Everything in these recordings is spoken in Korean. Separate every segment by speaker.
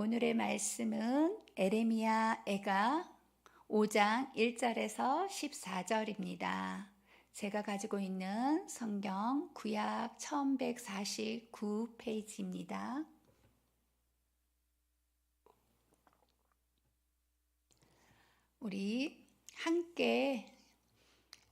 Speaker 1: 오늘의 말씀은 에레미야 애가 5장 1절에서 14절입니다. 제가 가지고 있는 성경 구약 1149페이지입니다. 우리 함께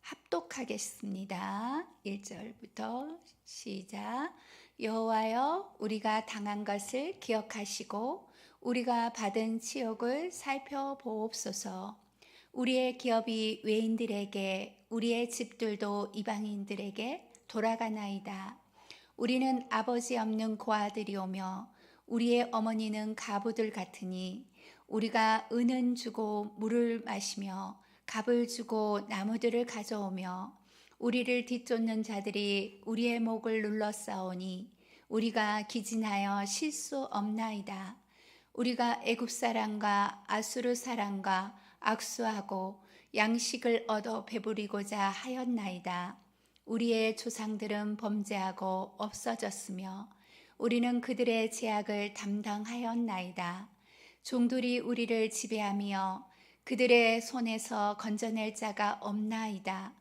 Speaker 1: 합독하겠습니다. 1절부터 시작. 여호와여 우리가 당한 것을 기억하시고 우리가 받은 치욕을 살펴보옵소서. 우리의 기업이 외인들에게 우리의 집들도 이방인들에게 돌아가나이다. 우리는 아버지 없는 고아들이오며 우리의 어머니는 가부들 같으니 우리가 은은 주고 물을 마시며 갑을 주고 나무들을 가져오며 우리를 뒤쫓는 자들이 우리의 목을 눌러 싸우니 우리가 기진하여 실수 없나이다. 우리가 애굽 사람과 아수르 사람과 악수하고 양식을 얻어 배부리고자 하였나이다. 우리의 조상들은 범죄하고 없어졌으며 우리는 그들의 제약을 담당하였나이다. 종들이 우리를 지배하며 그들의 손에서 건져낼 자가 없나이다.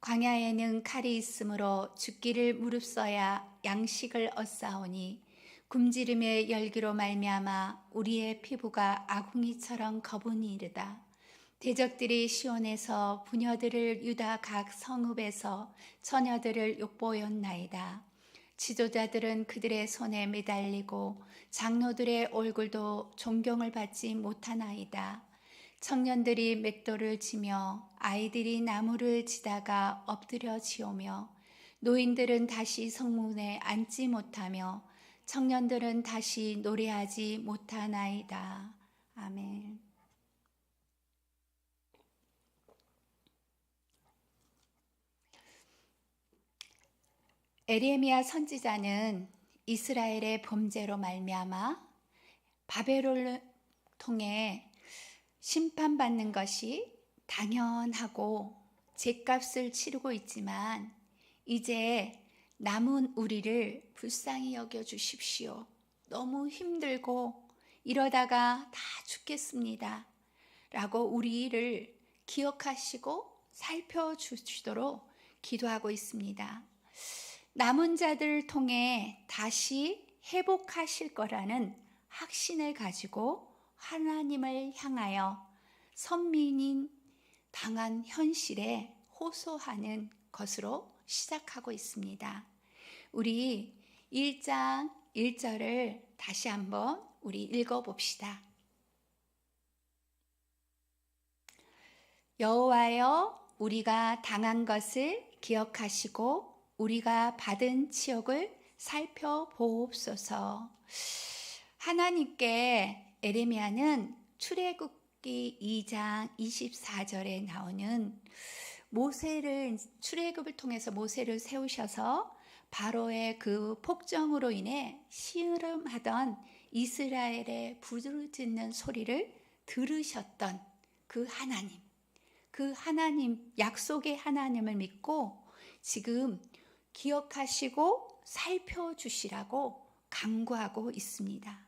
Speaker 1: 광야에는 칼이 있으므로 죽기를 무릅써야 양식을 얻사오니 굶지름의 열기로 말미암아 우리의 피부가 아궁이처럼 거분이 이르다. 대적들이 시온에서 부녀들을 유다 각 성읍에서 처녀들을 욕보였나이다. 지도자들은 그들의 손에 매달리고 장로들의 얼굴도 존경을 받지 못하나이다. 청년들이 맷돌을 치며 아이들이 나무를 치다가 엎드려 지오며 노인들은 다시 성문에 앉지 못하며 청년들은 다시 노래하지 못하나이다. 아멘. 에레미야 선지자는 이스라엘의 범죄로 말미암아 바벨론을 통해 심판받는 것이 당연하고 죄값을 치르고 있지만 이제 남은 우리를 불쌍히 여겨 주십시오. 너무 힘들고 이러다가 다 죽겠습니다. 라고 우리를 기억하시고 살펴주시도록 기도하고 있습니다. 남은 자들을 통해 다시 회복하실 거라는 확신을 가지고 하나님을 향하여 선민인 당한 현실에 호소하는 것으로 시작하고 있습니다. 우리 1장 1절을 다시 한번 우리 읽어 봅시다. 여호와여 우리가 당한 것을 기억하시고 우리가 받은 치욕을 살펴보옵소서. 하나님께 에레미야는 출애굽기 2장 24절에 나오는 모세를 출애굽을 통해서 모세를 세우셔서 바로의 그 폭정으로 인해 시름하던 이스라엘의 부르짖는 소리를 들으셨던 그 하나님, 그 하나님 약속의 하나님을 믿고 지금 기억하시고 살펴주시라고 강구하고 있습니다.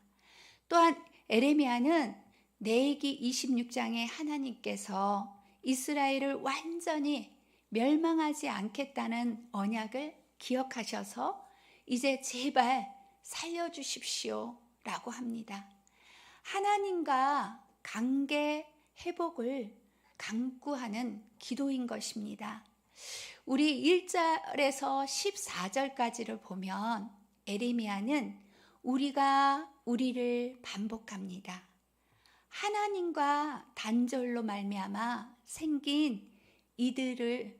Speaker 1: 또한 에레미야는 내기 26장에 하나님께서 이스라엘을 완전히 멸망하지 않겠다는 언약을 기억하셔서 이제 제발 살려주십시오 라고 합니다. 하나님과 관계 회복을 강구하는 기도인 것입니다. 우리 1절에서 14절까지를 보면 에레미야는 우리가 우리를 반복합니다. 하나님과 단절로 말미암아 생긴 이들을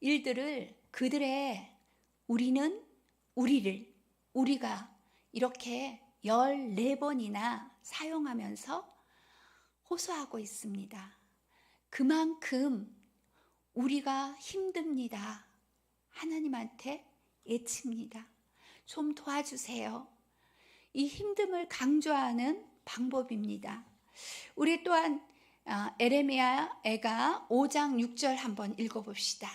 Speaker 1: 일들을 그들의 우리는 우리를 우리가 이렇게 14번이나 사용하면서 호소하고 있습니다. 그만큼 우리가 힘듭니다. 하나님한테 애칩니다. 좀 도와주세요. 이 힘듦을 강조하는 방법입니다. 우리 또한 아, 에레미야 애가 5장 6절 한번 읽어봅시다.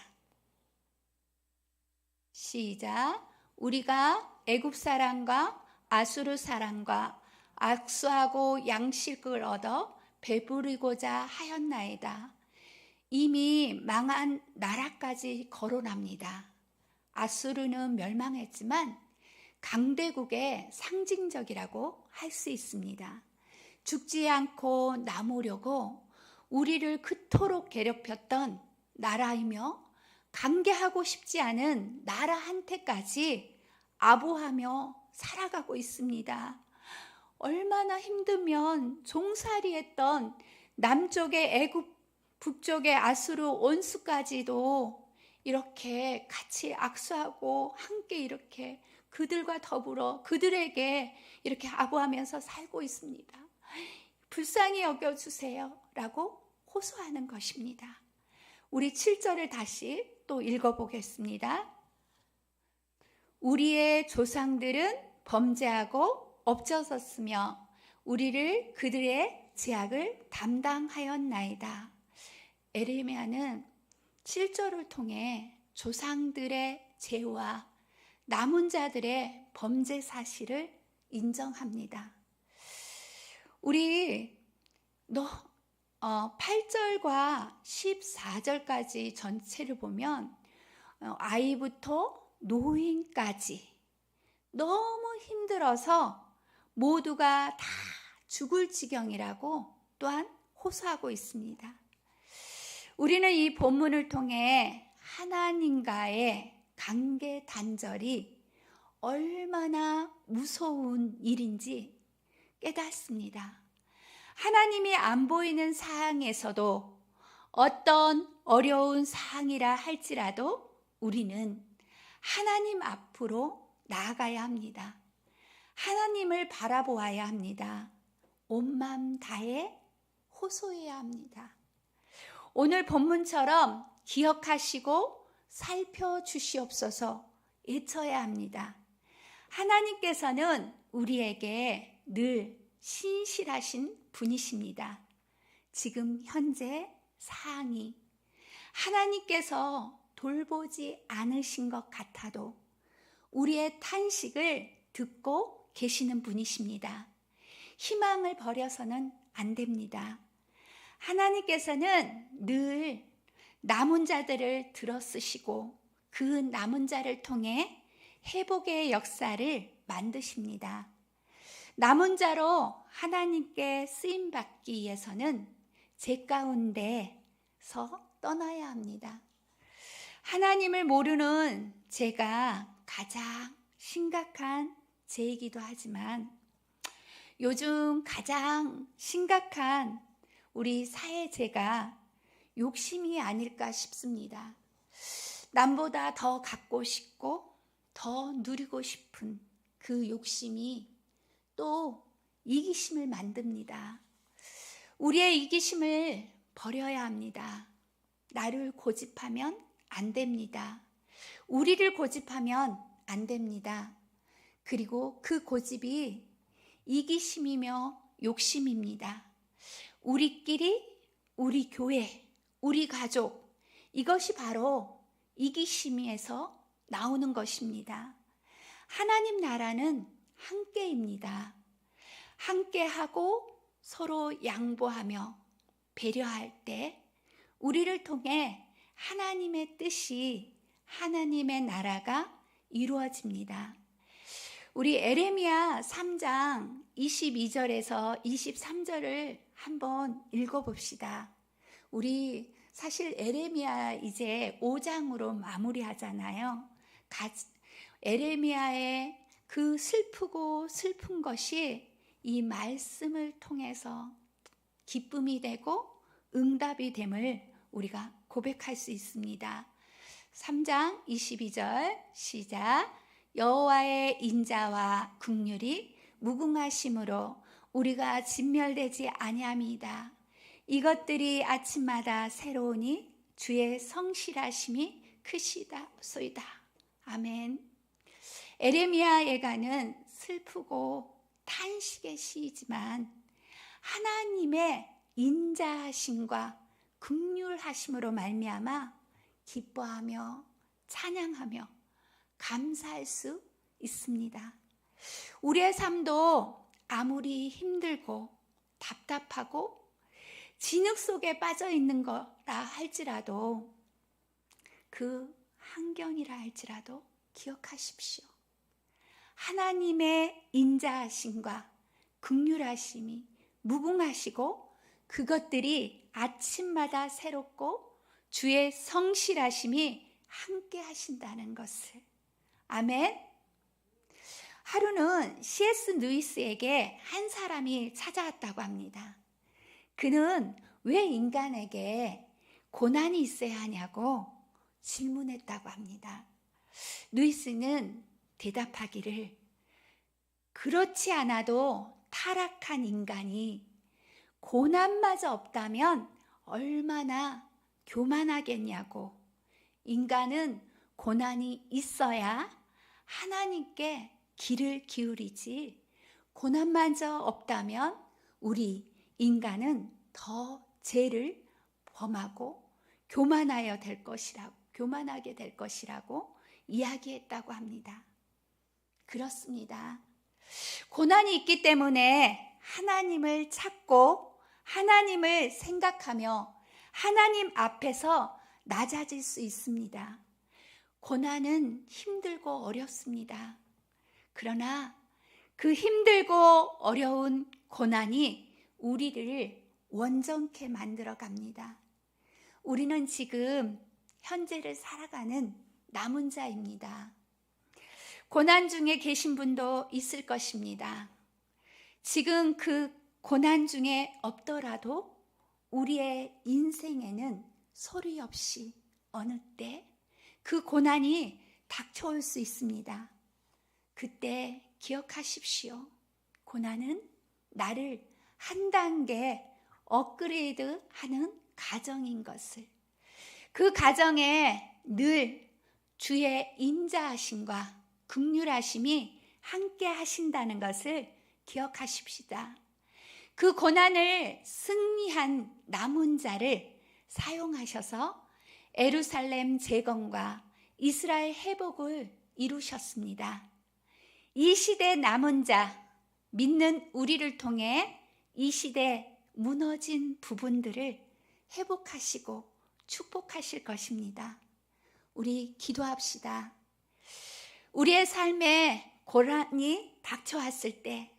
Speaker 1: 시작. 우리가 애굽 사람과 아수르 사람과 악수하고 양식을 얻어 배부리고자 하였나이다. 이미 망한 나라까지 거론합니다. 아수르는 멸망했지만 강대국의 상징적이라고 할 수 있습니다. 죽지 않고 남으려고 우리를 그토록 괴롭혔던 나라이며 관계하고 싶지 않은 나라한테까지 아부하며 살아가고 있습니다. 얼마나 힘들면 종살이했던 남쪽의 애굽, 북쪽의 아수르 온수까지도 이렇게 같이 악수하고 함께 이렇게 그들과 더불어 그들에게 이렇게 아부하면서 살고 있습니다. 불쌍히 여겨주세요. 라고 호소하는 것입니다. 우리 7절을 다시 또 읽어보겠습니다. 우리의 조상들은 범죄하고 엎져섰으며 우리를 그들의 제약을 담당하였나이다. 에레미야는 7절을 통해 조상들의 죄와 남은 자들의 범죄 사실을 인정합니다. 우리 너 어, 8절과 14절까지 전체를 보면 어, 아이부터 노인까지 너무 힘들어서 모두가 다 죽을 지경이라고 또한 호소하고 있습니다. 우리는 이 본문을 통해 하나님과의 관계 단절이 얼마나 무서운 일인지 깨닫습니다. 하나님이 안 보이는 상황에서도 어떤 어려운 상황이라 할지라도 우리는 하나님 앞으로 나아가야 합니다. 하나님을 바라보아야 합니다. 온 마음 다해 호소해야 합니다. 오늘 본문처럼 기억하시고 살펴주시옵소서 외쳐야 합니다. 하나님께서는 우리에게 늘 신실하신 분이십니다. 지금 현재 사항이 하나님께서 돌보지 않으신 것 같아도 우리의 탄식을 듣고 계시는 분이십니다. 희망을 버려서는 안 됩니다. 하나님께서는 늘 남은 자들을 들어쓰시고 그 남은 자를 통해 회복의 역사를 만드십니다. 남은 자로 하나님께 쓰임 받기 위해서는 제 가운데서 떠나야 합니다. 하나님을 모르는 제가 가장 심각한 죄이기도 하지만 요즘 가장 심각한 우리 사회제가 욕심이 아닐까 싶습니다. 남보다 더 갖고 싶고 더 누리고 싶은 그 욕심이 또 이기심을 만듭니다. 우리의 이기심을 버려야 합니다. 나를 고집하면 안 됩니다. 우리를 고집하면 안 됩니다. 그리고 그 고집이 이기심이며 욕심입니다. 우리끼리, 우리 교회, 우리 가족, 이것이 바로 이기심에서 나오는 것입니다. 하나님 나라는 함께입니다. 함께하고 서로 양보하며 배려할 때 우리를 통해 하나님의 뜻이 하나님의 나라가 이루어집니다. 우리 에레미야 3장 22절에서 23절을 한번 읽어봅시다. 우리 사실 에레미야 이제 5장으로 마무리하잖아요. 에레미야의 그 슬프고 슬픈 것이 이 말씀을 통해서 기쁨이 되고 응답이 됨을 우리가 고백할 수 있습니다. 3장 22절 시작 여호와의 인자와 국률이 무궁하심으로 우리가 진멸되지 아니함이다. 이것들이 아침마다 새로우니 주의 성실하심이 크시다 소이다. 아멘. 에레미야 예가는 슬프고 탄식의 시이지만 하나님의 인자하심과 극률하심으로 말미암아 기뻐하며 찬양하며 감사할 수 있습니다. 우리의 삶도 아무리 힘들고 답답하고 진흙 속에 빠져 있는 거라 할지라도 그 환경이라 할지라도 기억하십시오. 하나님의 인자하심과 극률하심이 무궁하시고 그것들이 아침마다 새롭고 주의 성실하심이 함께 하신다는 것을. 아멘. 하루는 C.S. 누이스에게 한 사람이 찾아왔다고 합니다. 그는 왜 인간에게 고난이 있어야 하냐고 질문했다고 합니다. 누이스는 대답하기를 그렇지 않아도 타락한 인간이 고난마저 없다면 얼마나 교만하겠냐고. 인간은 고난이 있어야 하나님께 귀를 기울이지. 고난마저 없다면 우리 인간은 더 죄를 범하고 교만하여 될 것이라고, 교만하게 될 것이라고 이야기했다고 합니다. 그렇습니다. 고난이 있기 때문에 하나님을 찾고 하나님을 생각하며 하나님 앞에서 낮아질 수 있습니다. 고난은 힘들고 어렵습니다. 그러나 그 힘들고 어려운 고난이 우리를 원정케 만들어 갑니다. 우리는 지금 현재를 살아가는 남은 자입니다. 고난 중에 계신 분도 있을 것입니다. 지금 그 고난 중에 없더라도 우리의 인생에는 소리 없이 어느 때 그 고난이 닥쳐올 수 있습니다. 그때 기억하십시오. 고난은 나를 한 단계 업그레이드 하는 가정인 것을. 그 가정에 늘 주의 인자하심과 극률하심이 함께 하신다는 것을 기억하십시다. 그 고난을 승리한 남은 자를 사용하셔서 에루살렘 재건과 이스라엘 회복을 이루셨습니다. 이 시대 남은 자, 믿는 우리를 통해 이 시대 무너진 부분들을 회복하시고 축복하실 것입니다. 우리 기도합시다. 우리의 삶에 고난이 닥쳐왔을 때